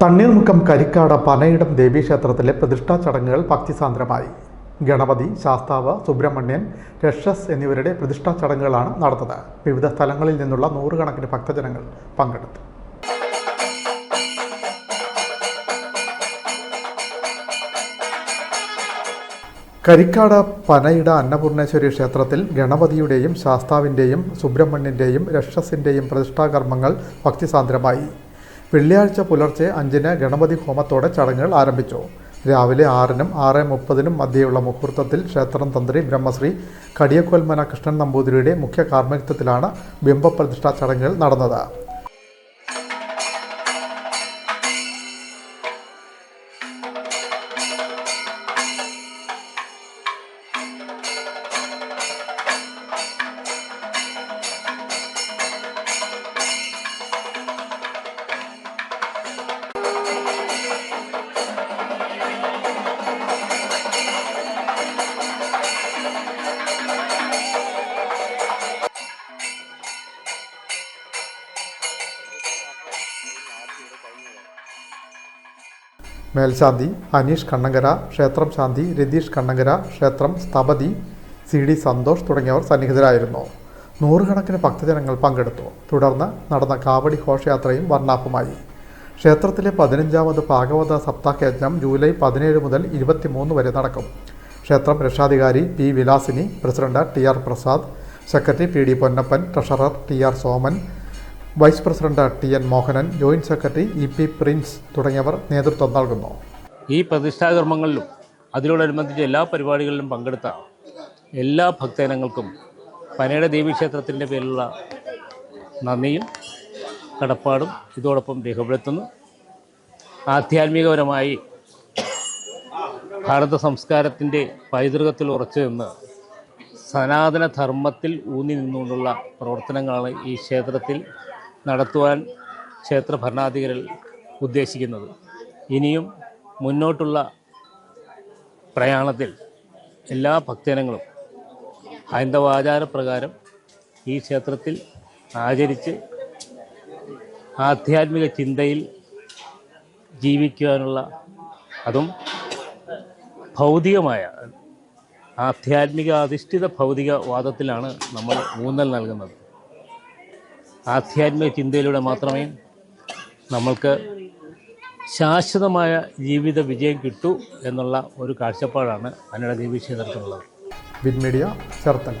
തണ്ണീർമുക്കം കരിക്കാട് പനയിടം ദേവീക്ഷേത്രത്തിലെ പ്രതിഷ്ഠാ ചടങ്ങുകൾ ഭക്തിസാന്ദ്രമായി. ഗണപതി ശാസ്താവ് സുബ്രഹ്മണ്യൻ രക്ഷസ് എന്നിവരുടെ പ്രതിഷ്ഠാ ചടങ്ങുകളാണ് നടന്നത് വിവിധ സ്ഥലങ്ങളിൽ നിന്നുള്ള നൂറുകണക്കിന് ഭക്തജനങ്ങൾ പങ്കെടുത്തു. കരിക്കാട് പനയിട അന്നപൂർണേശ്വരി ക്ഷേത്രത്തിൽ ഗണപതിയുടെയും ശാസ്താവിന്റെയും സുബ്രഹ്മണ്യന്റെയും രക്ഷസിന്റെയും പ്രതിഷ്ഠാകർമ്മങ്ങൾ ഭക്തിസാന്ദ്രമായി. വെള്ളിയാഴ്ച പുലർച്ചെ അഞ്ചിന് ഗണപതി ഹോമത്തോടെ ചടങ്ങുകൾ ആരംഭിച്ചു. രാവിലെ ആറിനും ആറ് മുപ്പതിനും മധ്യയുള്ള മുഹൂർത്തത്തിൽ ക്ഷേത്രം തന്ത്രി ബ്രഹ്മശ്രീ കടിയക്കോൽമന കൃഷ്ണൻ നമ്പൂതിരിയുടെ മുഖ്യ കാർമ്മികത്വത്തിലാണ് ബിംബപ്രതിഷ്ഠാ ചടങ്ങുകൾ നടന്നത്. മേൽശാന്തി അനീഷ് കണ്ണങ്കര ക്ഷേത്രം ശാന്തി രതീഷ് കണ്ണങ്കര ക്ഷേത്രം സ്ഥപതി സി ഡി സന്തോഷ് തുടങ്ങിയവർ സന്നിഹിതരായിരുന്നു. നൂറുകണക്കിന് ഭക്തജനങ്ങൾ പങ്കെടുത്തു. തുടർന്ന് നടന്ന കാവടി ഘോഷയാത്രയും വർണാഭമായി. ക്ഷേത്രത്തിലെ പതിനഞ്ചാമത് ഭാഗവത സപ്താഹയജ്ഞം ജൂലൈ പതിനേഴ് മുതൽ ഇരുപത്തിമൂന്ന് വരെ നടക്കും. ക്ഷേത്രം രക്ഷാധികാരി P. Vilasini president T. R. Prasad secretary P. D. Ponnappan treasurer T. R. Soman vice president T N Mohanan joint secretary E P Prince തുടങ്ങിയവർ നേതൃത്വം നൽകുന്നു. ഈ പ്രതിഷ്ഠാകർമ്മങ്ങളിലും അതിനോടനുബന്ധിച്ച് എല്ലാ പരിപാടികളിലും പങ്കെടുത്ത എല്ലാ ഭക്തജനങ്ങൾക്കും പനയുടെ ദേവീക്ഷേത്രത്തിന്റെ പേരിലുള്ള നന്ദിയും കടപ്പാടും ഇതോടൊപ്പം രേഖപ്പെടുത്തുന്നു. ആധ്യാത്മികപരമായി ഭാരത സംസ്കാരത്തിന്റെ പൈതൃകത്തിൽ ഉറച്ചു നിന്ന് സനാതന ധർമ്മത്തിൽ ഊന്നി നിന്നുകൊണ്ടുള്ള പ്രവർത്തനങ്ങളാണ് ഈ ക്ഷേത്രത്തിൽ നടത്തുവാൻ ക്ഷേത്ര ഭരണാധികാരികൾ ഉദ്ദേശിക്കുന്നത്. ഇനിയും മുന്നോട്ടുള്ള പ്രയാണത്തിൽ എല്ലാ ഭക്തജനങ്ങളും ഹൈന്ദവ ആചാരപ്രകാരം ഈ ക്ഷേത്രത്തിൽ ആചരിച്ച് ആധ്യാത്മിക ചിന്തയിൽ ജീവിക്കുവാനുള്ള അതും ഭൗതികമായ ആധ്യാത്മിക അധിഷ്ഠിത ഭൗതികവാദത്തിലാണ് നമ്മൾ ഊന്നൽ നൽകുന്നത്. ആധ്യാത്മിക ചിന്തയിലൂടെ മാത്രമേ നമ്മൾക്ക് ശാശ്വതമായ ജീവിത വിജയം കിട്ടൂ എന്നുള്ള ഒരു കാഴ്ചപ്പാടാണ് അന്നയുടെ ദേവീക്ഷേത്രത്തിനുള്ളത് win media win media Cherthala.